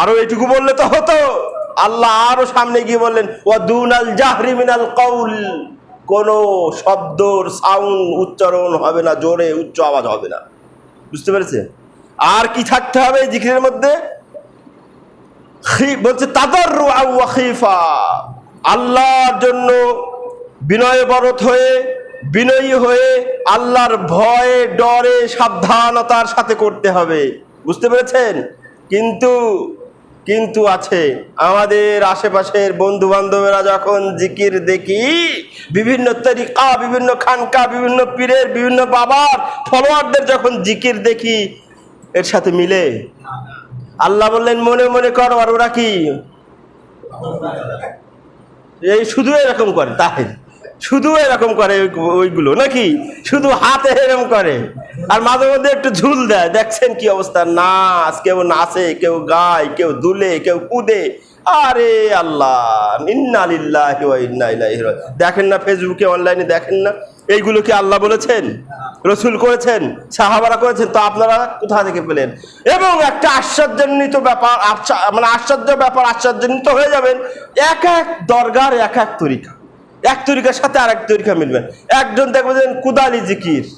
আরও এটুকু বললে তো হতো। আল্লাহ আরও সামনে গিয়ে বললেন ও দুনাল জাহরি মিনাল কৌল কোন শব্দর সাউন্ড উচ্চারণ হবে না, জোরে উচ্চ আওয়াজ হবে না। বুঝতে পেরেছে আর কি থাকতে হবে জিকিরের মধ্যে? বলছে তাদার খিফা। আল্লাহর জন্য বিনয় বরত হয়ে, বিনয়ী হয়ে আল্লাহর ভয়ে, ডরে সাবধানতার সাথে করতে হবে। বুঝতে পেরেছেন? কিন্তু কিন্তু আছে। আমাদের আশেপাশের বন্ধু বান্ধবেরা যখন জিকির দেখি, বিভিন্ন তরিকা, বিভিন্ন খানকা, বিভিন্ন পীরের, বিভিন্ন বাবার ফলোয়ারদের যখন জিকির দেখি, এর সাথে মিলে। আল্লাহ বললেন, মনে মনে করো, আর ওরা কি? এই শুধু এরকম করে, তাই। শুধু এরকম করে ওই- ওইগুলো, নাকি? শুধু হাতে এরকম করে। আর মাঝে মধ্যে একটু ঝুল দেয়। দেখছেন কি অবস্থা? নাচ কেউ নাচে, কেউ গায়, কেউ দুলে, কেউ কুদে। আরে আল্লাহ, ইন্না লিল্লাহি ওয়া ইন্না ইলাইহি দেখেন না ফেসবুকে অনলাইনে দেখেন না? এইগুলো কি আল্লাহ বলেছেন? রসুল করেছেন? সাহাবারা করেছেন? তো আপনারা কোথা থেকে পেলেন? এবং একটা আশ্চর্যান্বিত ব্যাপার আশ্চা- মানে আশ্চর্য ব্যাপার আশ্চর্যান্বিত হয়ে যাবেন। এক এক দরগার এক এক তরিকা। এক তরিকার সাথে আর এক তরিকা মিলবেন একজন দেখবেন কুদালি জিকির।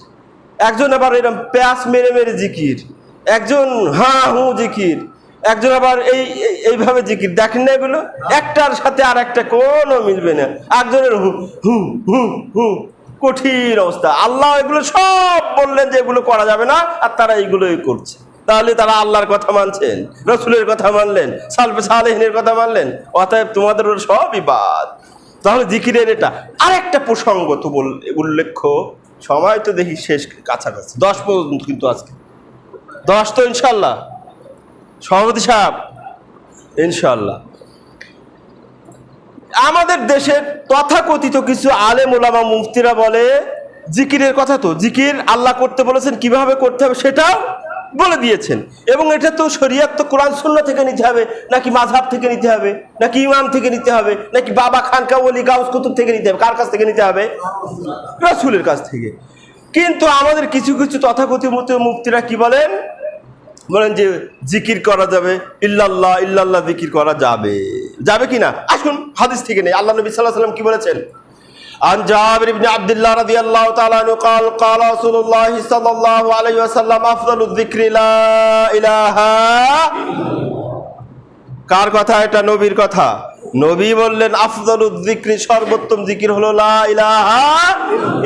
একজন আবার এরকম প্যাস মেরে মেরে জিকির। একজন হা হু জিকির। একজন আবার এই, এই- এইভাবে জিকির। দেখেন না এগুলো? একটার সাথে আর একটা কোনো মিলবে না। একজনের হু হু হু হু, কঠিন অবস্থা। আল্লাহ এগুলো সব বললেন যে এগুলো করা যাবে না, আর তারা এইগুলোই করছে। তাহলে তারা আল্লাহর কথা মানছেন, রসুলের কথা মানলেন, সালফে সালেহিনের কথা মানলেন, অতএব তোমাদের সবই বাদ তাহলে জিকিরের এটা আরেকটা প্রসঙ্গ তো বল উল্লেখ্য, সময় তো দেখি শেষ কাছাকাছি। দশ পর্যন্ত কিন্তু আজকে। দশ তো ইনশাল্লাহ। সভাপতি সাহেব, ইনশাল্লাহ। আমাদের দেশের তথাকথিত কিছু আলেম ওলামা মুফতিরা বলে, জিকিরের কথা তো, জিকির আল্লাহ করতে বলেছেন, কীভাবে করতে হবে সেটাও বলে দিয়েছেন। এবং এটা তো শরিয়াত, তো কোরআন শূন্য থেকে নিতে হবে। নাকি মাঝহাব থেকে নিতে হবে? নাকি ইমাম থেকে নিতে হবে? নাকি বাবা খানকা, ওলি, গাউস, কুতুব থেকে নিতে হবে? কার কাছ থেকে নিতে হবে? রাসূলের কাছ থেকে। কিন্তু আমাদের কিছু কিছু তথাকথিত মুক্তিরা কি বলেন? বলেন যে, জিকির করা যাবে, ইল্লাল্লাহ ইল্লাল্লাহ জিকির করা যাবে। যাবে কি না আসুন, হাদিস থেকে নেই। আল্লাহ নবী সাল্লাহ সাল্লাম কি বলেছেন? عن جابر بن عبد الله رضي الله تعالى عنه قال قال رسول الله صلى الله عليه وسلم أفضل الذكر لا إله কার কথা এটা নবীর কথা নবী বললেন আফদল জিক্রি সর্বোত্তম জিকির হলো লা ইলাহা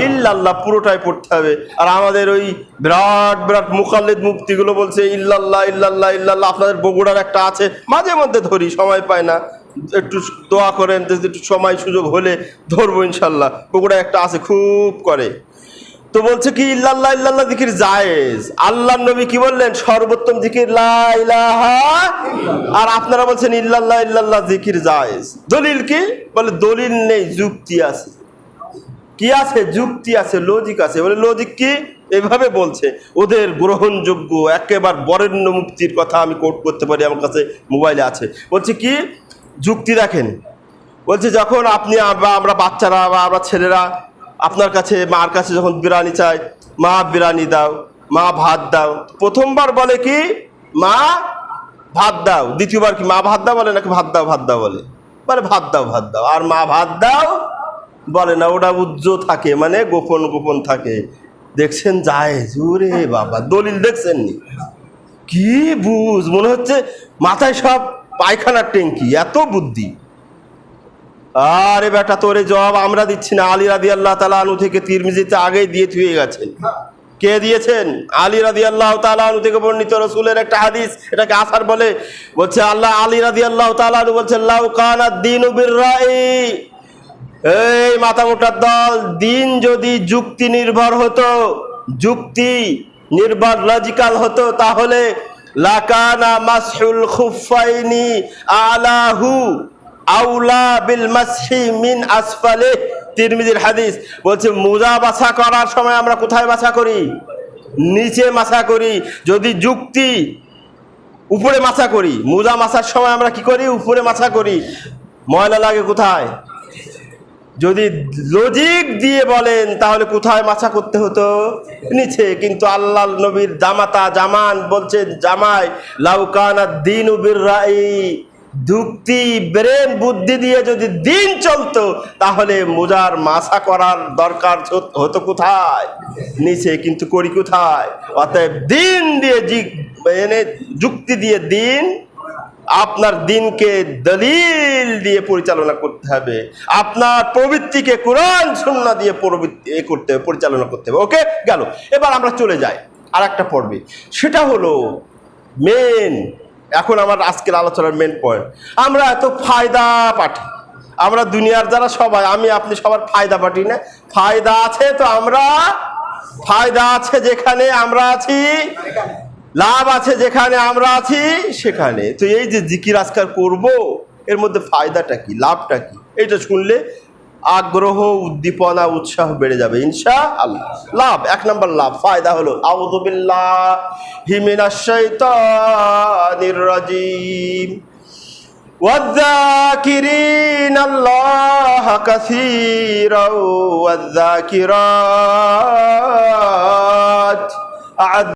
ইল্লাল্লাহ পুরোটাই পড়তে হবে আর আমাদের ওই বিরাট বিরাট মুকাল্লিদ মুক্তিগুলো বলছে ইল্লাল্লাহ ইল্লাল্লাহ ইল্লাল্লাহ আপনাদের বগুড়ার একটা আছে মাঝে মধ্যে ধরি সময় পায় না একটু দোয়া করেন একটু সময় সুযোগ হলে ধরবো ইনশাল্লাহ। বগুড়ায় একটা আছে, খুব করে। তো বলছে কি, ইল্লাল্লাহ ইল্লাল্লাহ জিকির জায়েজ। আল্লাহ নবী কি বললেন? সর্বোত্তম জিকির ইলাহা আর আপনারা বলছেন, ইল্লাল্লাহ ইল্লাল্লাহ জিকির জায়েজ। দলিল কি? বলে, দলিল নেই, যুক্তি আছে। কি আছে? যুক্তি আছে লজিক আছে। বলে লজিক কি? এভাবে বলছে, ওদের গ্রহণযোগ্য, একেবারে বরেণ্য মুক্তির কথা আমি কোট করতে পারি, আমার কাছে মোবাইলে আছে। বলছে কি? যুক্তি দেখেন। বলছে যখন আপনি বা আমরা বাচ্চারা বা আমরা ছেলেরা আপনার কাছে, মার কাছে যখন বিরিয়ানি চাই, মা বিরিয়ানি দাও, মা ভাত দাও, প্রথমবার বলে কি, মা ভাত দাও। দ্বিতীয়বার কি, মা ভাত দাও বলে নাকি ভাত দাও ভাত দাও বলে? বলে ভাত দাও ভাত দাও। আর মা ভাত দাও বলে না, ওটা উজ্জ থাকে মানে গোপন গোপন থাকে। দেখছেন যায় জুরে বাবা, দলিল দেখছেন নি কি বুঝ, মনে হচ্ছে মাথায় সব পায়খানার ট্যাঙ্কি, এত বুদ্ধি। আরে বেটা, তোরে জবাব আমরা দিচ্ছি না। আলী রাদি আল্লাহ তালা থেকে তিরমিজিতে আগেই দিয়ে থুয়ে গেছেন। কে দিয়েছেন? আলী রাদি আল্লাহ তালা থেকে বর্ণিত রসুলের একটা হাদিস এটাকে আসার বলে বলছে আল্লাহ, আলী রাদি আল্লাহ তালা বলছে, লাউ কানা দিন এই মাথা মোটার দল দিন যদি যুক্তি নির্ভর হতো, যুক্তি নির্ভর লজিক্যাল হতো, তাহলে লাকানা মাসহুল খুফাইনি আলাহু আউলা বিল মাসহি মিন আসফালে। তিরমিজির হাদিস বলছে, মোজা বাছা করার সময় আমরা কোথায় বাছা করি? নিচে মাছা করি। যদি যুক্তি উপরে মাছা করি, মোজা মাছার সময় আমরা কি করি? উপরে মাছা করি। ময়লা লাগে কোথায়? যদি লজিক দিয়ে বলেন, তাহলে কোথায় মাছা করতে হতো? নিচে। কিন্তু আল্লাহ নবীর জামাতা জামান বলছেন, জামাই লাউকানা দিন উবির রাই যুক্তি, ব্রেন, বুদ্ধি দিয়ে যদি দিন চলতো, তাহলে মোজার মাছা করার দরকার হতো কোথায়? নিচে। কিন্তু করি কোথায়? অতএব দিন দিয়ে এনে যুক্তি দিয়ে দিন আপনার দিনকে দলিল দিয়ে পরিচালনা করতে হবে। আপনার প্রবৃত্তিকে কোরআন সুন্না দিয়ে প্রবৃত্তি করতে হবে, পরিচালনা করতে হবে। ওকে? গেল। এবার আমরা চলে যাই আর একটা পর্বে। সেটা হলো মেন এখন আমার আজকের আলোচনার মেন পয়েন্ট আমরা এত ফায়দা পাঠি। আমরা দুনিয়ার যারা সবাই, আমি, আপনি সবার ফায়দা পাঠি না। ফায়দা আছে তো আমরা? ফায়দা আছে যেখানে আমরা আছি? লাভ আছে যেখানে আমরা আছি সেখানে তো এই যে জিকির আজকার করব এর মধ্যে ফায়দাটা কি লাভটা কি এটা শুনলে আগ্রহ উদ্দীপনা উৎসাহ বেড়ে যাবে ইনশা আল্লাহ লাভ এক নম্বর লাভ ফায়দা হলো আউযুবিল্লাহ হিমিনাশ শাইতানির রাজিম والذاكرين الله كثيرا والذاكرات